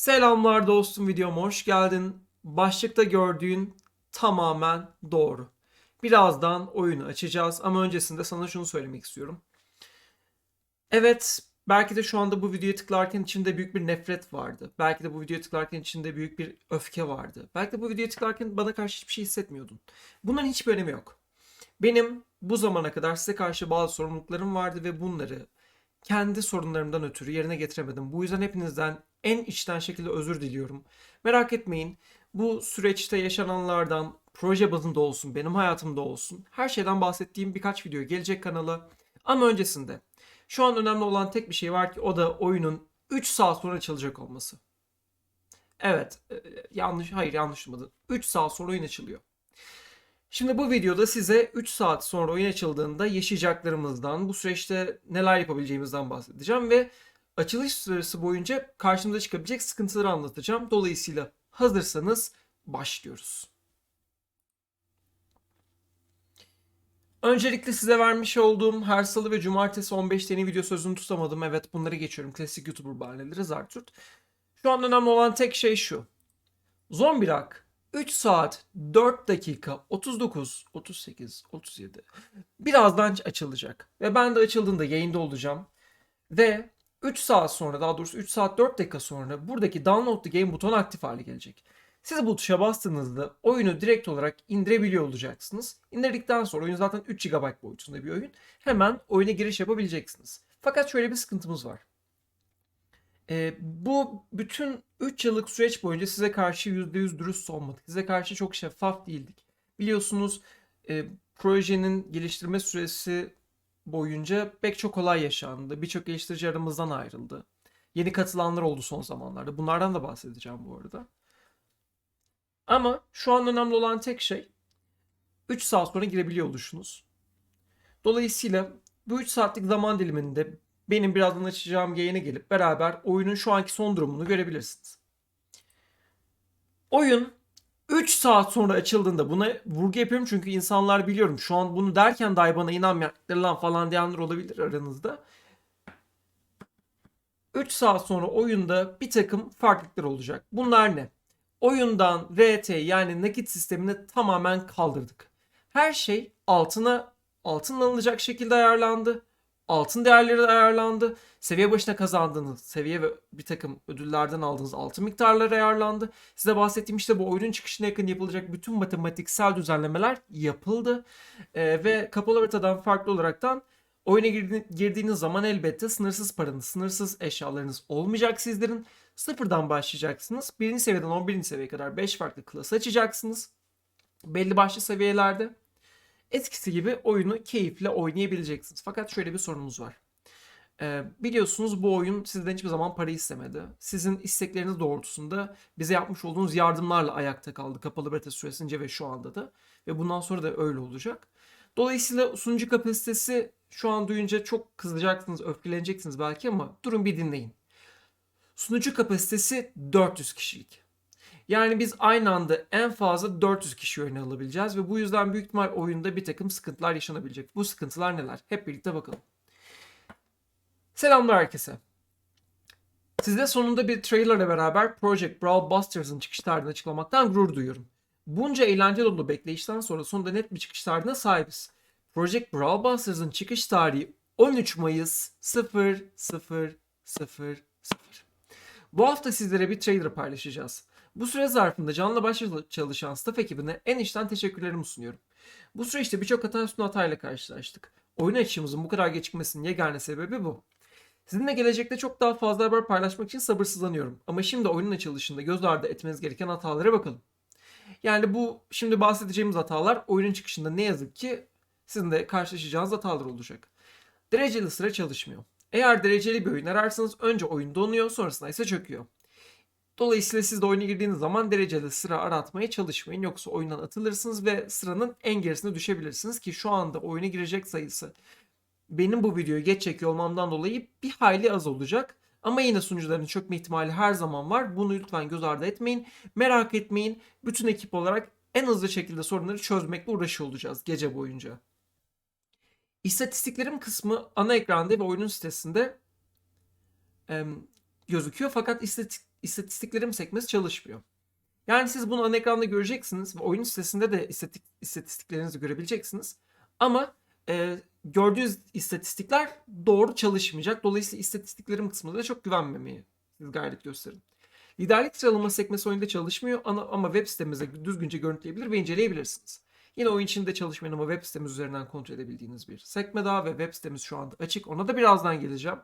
Selamlar dostum videoma hoş geldin. Başlıkta gördüğün tamamen doğru. Birazdan oyunu açacağız ama öncesinde sana şunu söylemek istiyorum. Evet, belki de şu anda bu videoya tıklarken içinde büyük bir nefret vardı. Belki de bu videoya tıklarken içinde büyük bir öfke vardı. Belki de bu videoya tıklarken bana karşı hiçbir şey hissetmiyordun. Bunların hiçbir önemi yok. Benim bu zamana kadar size karşı bazı sorumluluklarım vardı ve bunları kendi sorunlarımdan ötürü yerine getiremedim. Bu yüzden hepinizden en içten şekilde özür diliyorum. Merak etmeyin. Bu süreçte yaşananlardan proje bazında olsun, benim hayatımda olsun her şeyden bahsettiğim birkaç video gelecek kanala. Ama öncesinde şu an önemli olan tek bir şey var ki o da oyunun 3 saat sonra açılacak olması. Evet, e, yanlış, hayır yanlış duymadın. 3 saat sonra oyun açılıyor. Şimdi bu videoda size 3 saat sonra oyun açıldığında yaşayacaklarımızdan, bu süreçte neler yapabileceğimizden bahsedeceğim ve açılış süresi boyunca karşımıza çıkabilecek sıkıntıları anlatacağım. Dolayısıyla hazırsanız başlıyoruz. Öncelikle size vermiş olduğum her salı ve cumartesi 15 yeni video sözünü tutamadım. Evet bunları geçiyorum. Klasik YouTuber bahaneleri Zartürt. Şu an önemli olan tek şey şu. Zombirak 3 saat 4 dakika 39 38 37 birazdan açılacak ve ben de açıldığında yayında olacağım ve 3 saat sonra daha doğrusu 3 saat 4 dakika sonra buradaki download the game butonu aktif hale gelecek. Siz bu tuşa bastığınızda oyunu direkt olarak indirebiliyor olacaksınız. İndirdikten sonra oyun zaten 3 GB boyutunda bir oyun. Hemen oyuna giriş yapabileceksiniz. Fakat şöyle bir sıkıntımız var. Ee, bu bütün 3 yıllık süreç boyunca size karşı %100 dürüst olmadık. Size karşı çok şeffaf değildik. Biliyorsunuz e, projenin geliştirme süresi boyunca pek çok olay yaşandı. Birçok geliştirici aramızdan ayrıldı. Yeni katılanlar oldu son zamanlarda. Bunlardan da bahsedeceğim bu arada. Ama şu an önemli olan tek şey 3 saat sonra girebiliyor oluşunuz. Dolayısıyla bu 3 saatlik zaman diliminde benim birazdan açacağım yayına gelip beraber oyunun şu anki son durumunu görebilirsiniz. Oyun 3 saat sonra açıldığında buna vurgu yapıyorum çünkü insanlar biliyorum şu an bunu derken dahi bana inanmayanlar lan falan diyenler olabilir aranızda. 3 saat sonra oyunda bir takım farklılıklar olacak. Bunlar ne? Oyundan RT yani nakit sistemini tamamen kaldırdık. Her şey altına altın alınacak şekilde ayarlandı. Altın değerleri de ayarlandı. Seviye başına kazandığınız seviye ve bir takım ödüllerden aldığınız altın miktarları ayarlandı. Size bahsettiğim işte bu oyunun çıkışına yakın yapılacak bütün matematiksel düzenlemeler yapıldı. Ee, ve kapalı haritadan farklı olaraktan oyuna girdi- girdiğiniz zaman elbette sınırsız paranız, sınırsız eşyalarınız olmayacak sizlerin. Sıfırdan başlayacaksınız. Birinci seviyeden 11. seviyeye kadar 5 farklı klas açacaksınız. Belli başlı seviyelerde eskisi gibi oyunu keyifle oynayabileceksiniz. Fakat şöyle bir sorunumuz var. Ee, biliyorsunuz bu oyun sizden hiçbir zaman para istemedi. Sizin istekleriniz doğrultusunda bize yapmış olduğunuz yardımlarla ayakta kaldı kapalı beta süresince ve şu anda da. Ve bundan sonra da öyle olacak. Dolayısıyla sunucu kapasitesi şu an duyunca çok kızacaksınız, öfkeleneceksiniz belki ama durun bir dinleyin. Sunucu kapasitesi 400 kişilik. Yani biz aynı anda en fazla 400 kişi oyuna alabileceğiz ve bu yüzden büyük ihtimal oyunda bir takım sıkıntılar yaşanabilecek. Bu sıkıntılar neler? Hep birlikte bakalım. Selamlar herkese. Size sonunda bir trailerle beraber Project Brawl Busters'ın çıkış tarihini açıklamaktan gurur duyuyorum. Bunca eğlenceli dolu bekleyişten sonra sonunda net bir çıkış tarihine sahibiz. Project Brawl Busters'ın çıkış tarihi 13 Mayıs 0000. Bu hafta sizlere bir trailer paylaşacağız. Bu süre zarfında canlı başla çalışan staff ekibine en içten teşekkürlerimi sunuyorum. Bu süreçte birçok hata üstüne hatayla karşılaştık. Oyun açışımızın bu kadar gecikmesinin yegane sebebi bu. Sizinle gelecekte çok daha fazla haber paylaşmak için sabırsızlanıyorum. Ama şimdi oyunun açılışında göz ardı etmeniz gereken hatalara bakalım. Yani bu şimdi bahsedeceğimiz hatalar oyunun çıkışında ne yazık ki sizin de karşılaşacağınız hatalar olacak. Dereceli sıra çalışmıyor. Eğer dereceli bir oyun ararsanız önce oyun donuyor sonrasında ise çöküyor. Dolayısıyla siz de oyuna girdiğiniz zaman dereceli sıra aratmaya çalışmayın. Yoksa oyundan atılırsınız ve sıranın en gerisine düşebilirsiniz ki şu anda oyuna girecek sayısı benim bu videoyu geç çekiyor olmamdan dolayı bir hayli az olacak. Ama yine sunucuların çökme ihtimali her zaman var. Bunu lütfen göz ardı etmeyin. Merak etmeyin. Bütün ekip olarak en hızlı şekilde sorunları çözmekle uğraşıyor olacağız gece boyunca. İstatistiklerim kısmı ana ekranda ve oyunun sitesinde gözüküyor fakat istatik, istatistiklerim sekmesi çalışmıyor. Yani siz bunu ana ekranda göreceksiniz ve oyun sitesinde de istatik, istatistiklerinizi görebileceksiniz. Ama e, gördüğünüz istatistikler doğru çalışmayacak. Dolayısıyla istatistiklerim kısmında da çok güvenmemeyi siz gayret gösterin. Liderlik sıralama sekmesi oyunda çalışmıyor ana- ama web sitemizde düzgünce görüntüleyebilir ve inceleyebilirsiniz. Yine oyun içinde çalışmayan ama web sitemiz üzerinden kontrol edebildiğiniz bir sekme daha ve web sitemiz şu anda açık. Ona da birazdan geleceğim.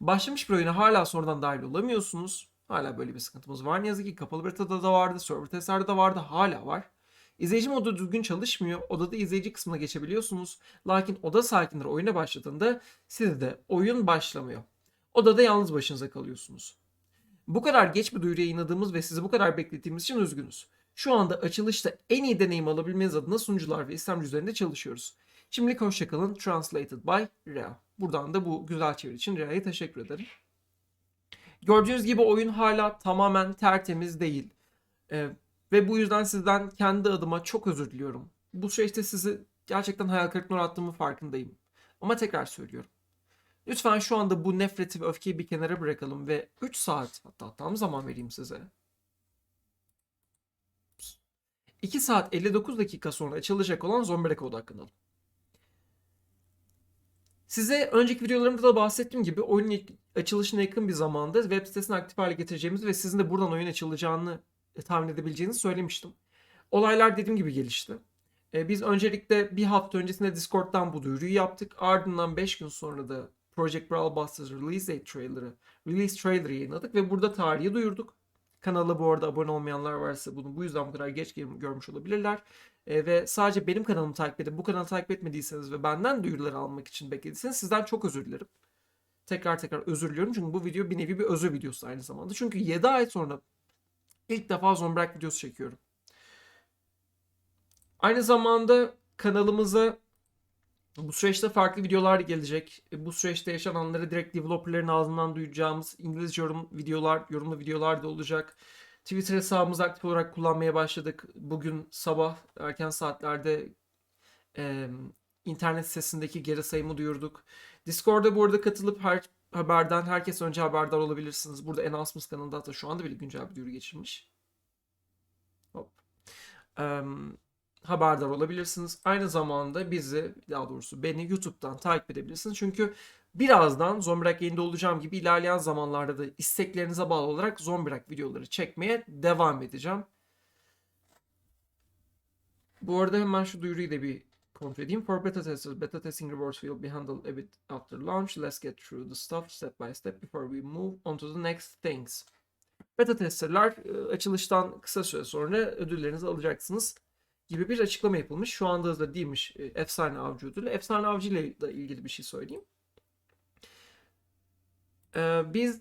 Başlamış bir oyuna hala sonradan dahil olamıyorsunuz. Hala böyle bir sıkıntımız var. Ne yazık ki kapalı betada da vardı, server testlerde de vardı, hala var. İzleyici modu düzgün çalışmıyor. Odada izleyici kısmına geçebiliyorsunuz. Lakin oda sakinleri oyuna başladığında sizde oyun başlamıyor. Odada yalnız başınıza kalıyorsunuz. Bu kadar geç bir duyuru yayınladığımız ve sizi bu kadar beklettiğimiz için üzgünüz. Şu anda açılışta en iyi deneyim alabilmeniz adına sunucular ve istemci üzerinde çalışıyoruz. Şimdilik hoşçakalın. Translated by Rea. Buradan da bu güzel çeviri için Rea'ya teşekkür ederim. Gördüğünüz gibi oyun hala tamamen tertemiz değil. Ee, ve bu yüzden sizden kendi adıma çok özür diliyorum. Bu süreçte sizi gerçekten hayal kırıklığına uğrattığımı farkındayım. Ama tekrar söylüyorum. Lütfen şu anda bu nefreti ve öfkeyi bir kenara bırakalım ve 3 saat hatta tam zaman vereyim size. 2 saat 59 dakika sonra açılacak olan Zombie'e odaklanalım. Size önceki videolarımda da bahsettiğim gibi oyunun açılışına yakın bir zamanda web sitesini aktif hale getireceğimizi ve sizin de buradan oyun açılacağını e, tahmin edebileceğinizi söylemiştim. Olaylar dediğim gibi gelişti. E, biz öncelikle bir hafta öncesinde Discord'dan bu duyuruyu yaptık. Ardından 5 gün sonra da Project Brawl Busters Release Date trailer'ı, Release trailer'ı yayınladık ve burada tarihi duyurduk. Kanala bu arada abone olmayanlar varsa bunu bu yüzden bu kadar geç görmüş olabilirler. E, ve sadece benim kanalımı takip edip bu kanalı takip etmediyseniz ve benden duyuruları almak için beklediyseniz sizden çok özür dilerim. Tekrar tekrar özür diliyorum çünkü bu video bir nevi bir özür videosu aynı zamanda. Çünkü 7 ay sonra ilk defa Zombrak videosu çekiyorum. Aynı zamanda kanalımıza bu süreçte farklı videolar gelecek. E, Bu süreçte yaşananları direkt developerların ağzından duyacağımız İngilizce yorum videolar, yorumlu videolar da olacak. Twitter hesabımızı aktif olarak kullanmaya başladık. Bugün sabah erken saatlerde e, internet sitesindeki geri sayımı duyurduk. Discord'a bu arada katılıp her haberden herkes önce haberdar olabilirsiniz. Burada Enasmus kanalında hatta şu anda bile güncel bir duyuru geçirmiş. Hop. Em, haberdar olabilirsiniz. Aynı zamanda bizi daha doğrusu beni YouTube'dan takip edebilirsiniz. Çünkü birazdan Zombrak yayında olacağım gibi ilerleyen zamanlarda da isteklerinize bağlı olarak Zombrak videoları çekmeye devam edeceğim. Bu arada hemen şu duyuruyu da bir kontrol edeyim. For beta testers, beta testing rewards will be handled a bit after launch. Let's get through the stuff step by step before we move on to the next things. Beta testerler e, açılıştan kısa süre sonra ödüllerinizi alacaksınız gibi bir açıklama yapılmış. Şu anda hazır değilmiş e, Efsane Avcı ödülü. Efsane Avcı ile ilgili bir şey söyleyeyim. Ee, biz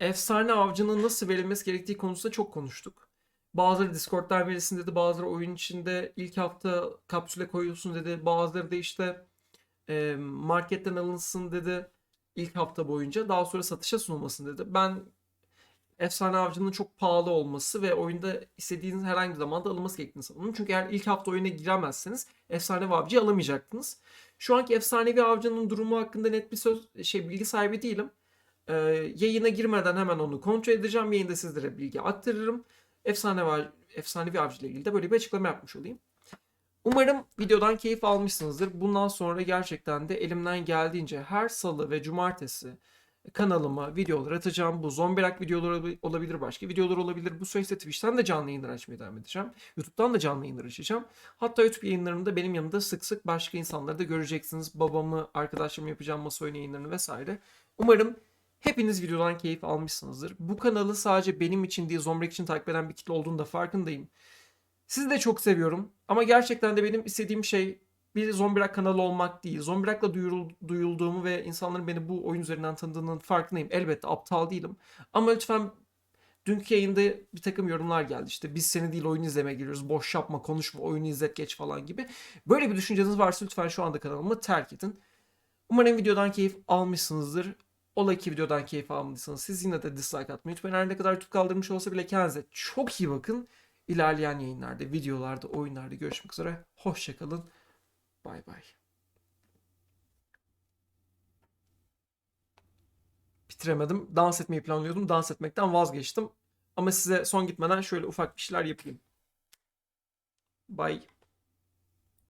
Efsane Avcı'nın nasıl verilmesi gerektiği konusunda çok konuştuk. Bazıları Discord'dan verilsin dedi, bazıları oyun içinde ilk hafta kapsüle koyulsun dedi, bazıları da işte e, marketten alınsın dedi ilk hafta boyunca. Daha sonra satışa sunulmasın dedi. Ben Efsane Avcı'nın çok pahalı olması ve oyunda istediğiniz herhangi bir zamanda alınması gerektiğini savunuyorum. Çünkü eğer ilk hafta oyuna giremezseniz Efsanevi Avcı'yı alamayacaktınız. Şu anki Efsanevi Avcı'nın durumu hakkında net bir söz şey bilgi sahibi değilim. Ee, yayına girmeden hemen onu kontrol edeceğim. Yayında sizlere bilgi aktarırım. Efsane Efsanevi Avcı ile ilgili de böyle bir açıklama yapmış olayım. Umarım videodan keyif almışsınızdır. Bundan sonra gerçekten de elimden geldiğince her salı ve cumartesi kanalıma videolar atacağım. Bu zombirak videoları olabilir, başka videolar olabilir. Bu süreçte Twitch'ten de canlı yayınlar açmaya devam edeceğim. YouTube'dan da canlı yayınlar açacağım. Hatta YouTube yayınlarımda benim yanımda sık sık başka insanları da göreceksiniz. Babamı, arkadaşlarımı yapacağım masa oyunu yayınlarını vesaire. Umarım hepiniz videodan keyif almışsınızdır. Bu kanalı sadece benim için değil, Zombrak için takip eden bir kitle olduğunu da farkındayım. Sizi de çok seviyorum. Ama gerçekten de benim istediğim şey bir Zombirak kanalı olmak değil. Zombirak'la duyurul, duyulduğumu ve insanların beni bu oyun üzerinden tanıdığının farkındayım. Elbette aptal değilim. Ama lütfen dünkü yayında bir takım yorumlar geldi. İşte biz seni değil oyun izlemeye geliyoruz. Boş yapma, konuşma, oyunu izlet geç falan gibi. Böyle bir düşünceniz varsa lütfen şu anda kanalımı terk edin. Umarım videodan keyif almışsınızdır. Ola ki videodan keyif almadıysanız siz yine de dislike atmayı unutmayın. Her ne kadar YouTube kaldırmış olsa bile kendinize çok iyi bakın. İlerleyen yayınlarda, videolarda, oyunlarda görüşmek üzere. Hoşçakalın. Bay bay. bitiremedim. Dans etmeyi planlıyordum. Dans etmekten vazgeçtim. Ama size son gitmeden şöyle ufak bir şeyler yapayım. Bye.